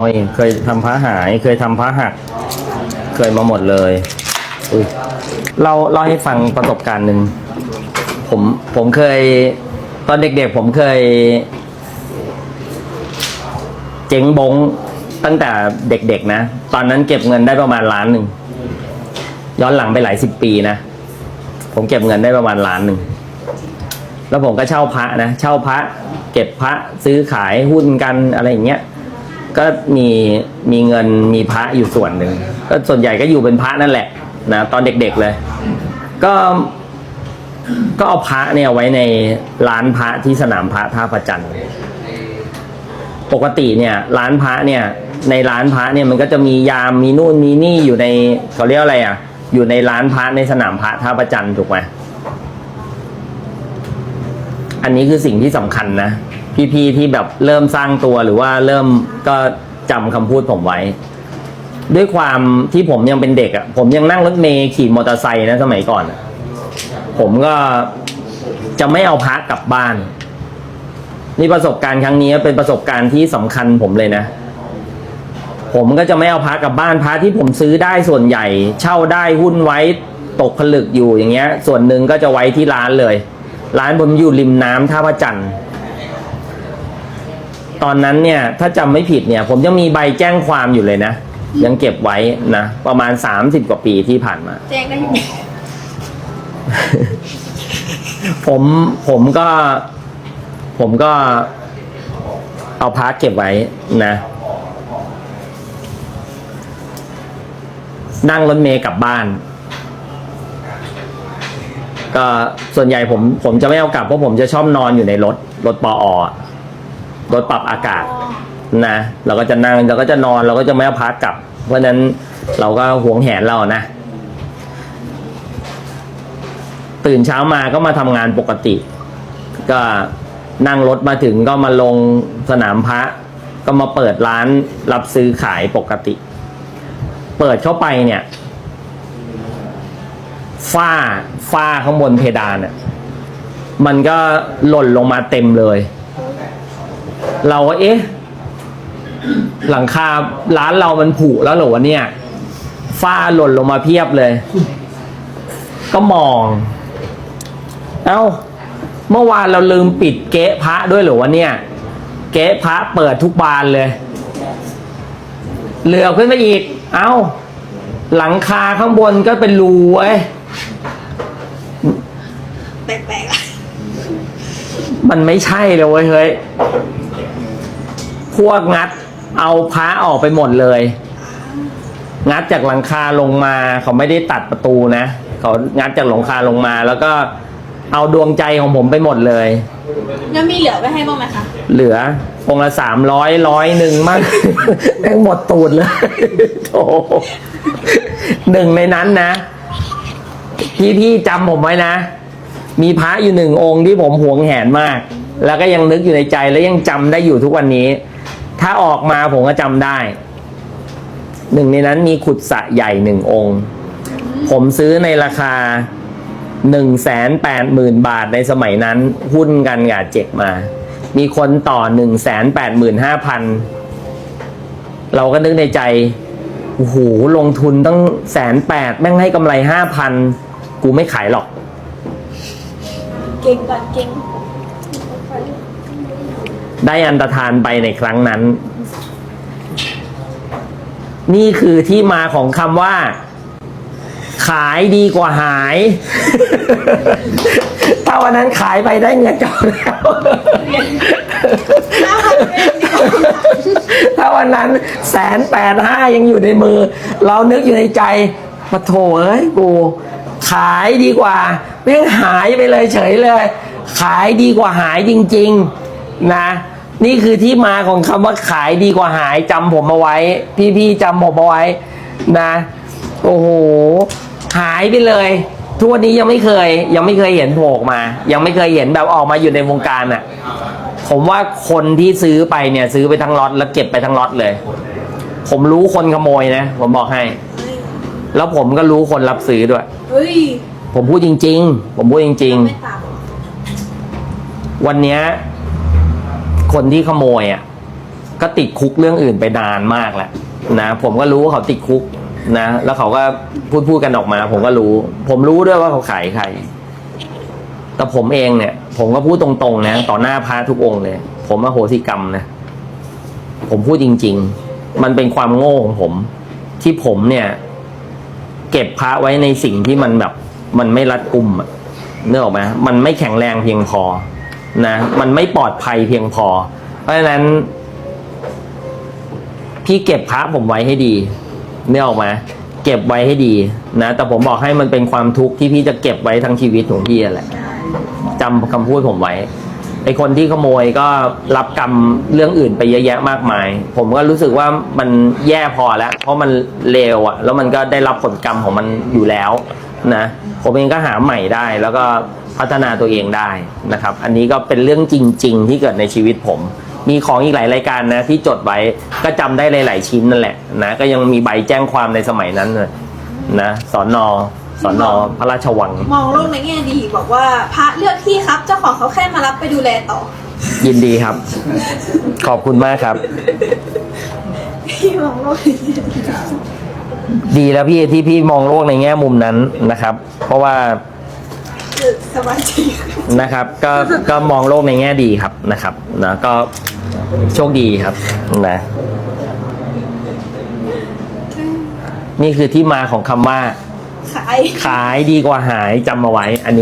โอ้ยเคยทำพระหายเคยทำพระหัก เคยมาหมดเลยอุ๊ยเราเล่าให้ฟังประสบการณ์หนึ่งผมผมเคย ตอนเด็กๆผมเคย เจ๊งบงตั้งแต่เด็กๆนะ ตอนนั้นเก็บเงินได้ประมาณล้านหนึ่งย้อนหลังไปหลายสิบปีนะ ผมเก็บเงินได้ประมาณล้านหนึ่งแล้วผมก็เช่าพระนะเช่าพระ เก็บพระซื้อขายหุ้นกันอะไรอย่างเงี้ย ก็มีมีเงินมีพระอยู่ส่วนหนึ่งก็ส่วนใหญ่ก็อยู่เป็นพระนั่นแหละนะตอนเด็กๆเลย ก็ก็เอาพระเนี่ยไว้ในร้านพระที่สนามพระท่าประจันทร์ปกติเนี่ย ร้านพระเนี่ย ในร้านพระเนี่ยมันก็จะมียามมีนู่นมีนี่อยู่ในเขาเรียกอะไรอะ อยู่ในร้านพระในสนามพระท่าประจันทร์ถูกไหมอันนี้คือสิ่งที่สำคัญนะ พี่ๆที่แบบเริ่มสร้างตัวหรือว่าเริ่มก็จำคำพูดผมไว้ ด้วยความที่ผมยังเป็นเด็กอะ่ะผมยังนั่งรถเมย์ขี่มอเตอร์ไซค์นะสมัยก่อนอะผมก็จะไม่เอาพักกลับบ้าน นี่ประสบการณ์ครั้งนี้เป็นประสบการณ์ที่สำคัญผมเลยนะ ผมก็จะไม่เอาพักกลับบ้านพักที่ผมซื้อได้ส่วนใหญ่ เช่าได้หุ้นไว้ตกผลึกอยู่อย่างเงี้ย ส่วนหนึ่งก็จะไว้ที่ร้านเลย ร้านผมอยู่ริมน้ำท่าพระจันทร์ ตอนนั้นเนี่ยถ้าจำไม่ผิดเนี่ย ผมยังมีใบแจ้งความอยู่เลยนะ ยังเก็บไว้นะ ประมาณสามสิบกว่าปีที่ผ่านมา แจ้งได้อยู่ผมผมก็ ผมก็เอาพาร์ทเก็บไว้นะ นั่งรถเมย์กลับบ้าน ก็ส่วนใหญ่ผมผมจะไม่เอากลับเพราะผมจะชอบนอนอยู่ในรถ รถปออะ รถปรับอากาศนะเราก็จะนั่งเราก็จะนอนเราก็จะไม่เอาพักกลับ เพราะนั้นเราก็หวงแหนเรานะ ตื่นเช้ามาก็มาทำงานปกติ ก็นั่งรถมาถึงก็มาลงสนามพระ ก็มาเปิดร้านรับซื้อขายปกติ เปิดเข้าไปเนี่ยฝ้าฝ้าข้างบนเพดานเนี่ยมันก็หล่นลงมาเต็มเลย เราก็เอ๊ะ หลังคาร้านเรามันผุแล้วเหรอวะเนี่ย ฝ้าหล่นลงมาเพียบเลย ก็มอง เอ้า เมื่อวานเราลืมปิดเก๊ะพระด้วยเหรอวะเนี่ย เก๊ะพระเปิดทุกบานเลยเหลือขึ้นมาอีก เอ้า หลังคาข้างบนก็เป็นรูเว้ยแปลก มันไม่ใช่เลยเว้ยเฮ้ยพวกงัดเอาพระออกไปหมดเลย งัดจากหลังคาลงมา เขาไม่ได้ตัดประตูนะเขางัดจากหลังคาลงมา แล้วก็เอาดวงใจของผมไปหมดเลย แล้วมีเหลือไว้ให้บ้างไหมคะ เหลือองค์ละสามร้อยร้อยหนึ่งมั่งแม่งหมดตูดเลยโถหนึ่งในนั้นนะพี่พี่จำผมไว้นะ มีพระอยู่หนึ่งองค์ที่ผมหวงแหนมาก แล้วก็ยังนึกอยู่ในใจและยังจำได้อยู่ทุกวันนี้ ถ้าออกมาผมก็จำได้ หนึ่งในนั้นมีขุดสระใหญ่หนึ่งองค์ ผมซื้อในราคาหนึ่งแสนแปดหมื่นบาทในสมัยนั้นหุ้นกันกับเจ็กมา มีคนต่อหนึ่งแสนแปดหมื่นห้าพันเราก็นึกในใจโอ้โหลงทุนตั้งแสนแปดแม่งให้กำไรห้าพันกูไม่ขายหรอก เก่งก่อนเก่งได้อันตรธานไปในครั้งนั้น นี่คือที่มาของคำว่า ขายดีกว่าหาย ถ้าวันนั้นขายไปได้เงินจบแล้วเท่าถ้าวันนั้นแสนแปดห้ายังอยู่ในมือ เรานึกอยู่ในใจปะโถเอ้ยกู ขายดีกว่าแม่งหายไปเลยเฉยเลย ขายดีกว่าหายจริง ๆ นะ นี่คือที่มาของคำว่าขายดีกว่าหายจำผมเอาไว้ พี่ๆจำผมเอาไว้นะ โอ้โห หายไปเลยทุกวันนี้ยังไม่เคย ยังไม่เคยเห็นโผล่มา ยังไม่เคยเห็นแบบออกมาอยู่ในวงการอะ ผมว่าคนที่ซื้อไปเนี่ย ซื้อไปทั้งล็อตแล้วเก็บไปทั้งล็อตเลย ผมรู้คนขโมยนะ ผมบอกให้ แล้วผมก็รู้คนรับซื้อด้วย เฮ้ยผมพูดจริง ๆ ผมพูดจริง ไม่ตามๆ วันเนี้ยคนที่ขโมยอะก็ติดคุกเรื่องอื่นไปนานมากแล้วนะผมก็รู้ว่าเขาติดคุกนะแล้วเขาก็พูดพูดกันออกมา ผมก็รู้ ผมรู้ด้วยว่าเขาขายใคร แต่ผมเองเนี่ย ผมก็พูดตรงๆนะต่อหน้าพระทุกองค์เลย ผมอโหสิกรรมนะ ผมพูดจริง ๆ มันเป็นความโง่ของผม ที่ผมเนี่ย เก็บพระไว้ในสิ่งที่มันแบบมันไม่รัดกุมเนื้อออกไหมมันไม่แข็งแรงเพียงพอนะมันไม่ปลอดภัยเพียงพอ เพราะฉะนั้น พี่เก็บพระผมไว้ให้ดีเนื้อออกไหมาเก็บไว้ให้ดีนะ แต่ผมบอกให้มันเป็นความทุกข์ที่พี่จะเก็บไว้ทั้งชีวิตของพี่แหละจำคำพูดผมไว้ ไอคนที่ขโมยก็รับกรรมเรื่องอื่นไปเยอะแยะมากมาย ผมก็รู้สึกว่ามันแย่พอแล้ว เพราะมันเลวอะแล้วมันก็ได้รับผลกรรมของมันอยู่แล้วนะผมเองก็หาใหม่ได้แล้วก็พัฒนาตัวเองได้นะครับ อันนี้ก็เป็นเรื่องจริง ๆ ที่เกิดในชีวิตผม มีของอีกหลายรายการนะที่จดไว้ก็จำได้หลาย ๆ ชิ้นนั่นแหละนะก็ยังมีใบแจ้งความในสมัยนั้นเลยนะสอนอ สอนอพระราชวัง มองโลกในแง่ดีบอกว่าพระเลือกพี่ครับเจ้าของเขาแค่มารับไปดูแลต่อ ยินดีครับ ขอบคุณมากครับ พี่มองโลกในแง่ดีดีแล้วพี่ที่พี่มองโลกในแง่มุมนั้นนะครับ เพราะว่าสบายใจนะครับ ก็ก็มองโลกในแง่ดีครับนะครับนะก็โชคดีครับนะ นี่คือที่มาของคำว่า ขาย ขายดีกว่าหายจำเอาไว้อันนี้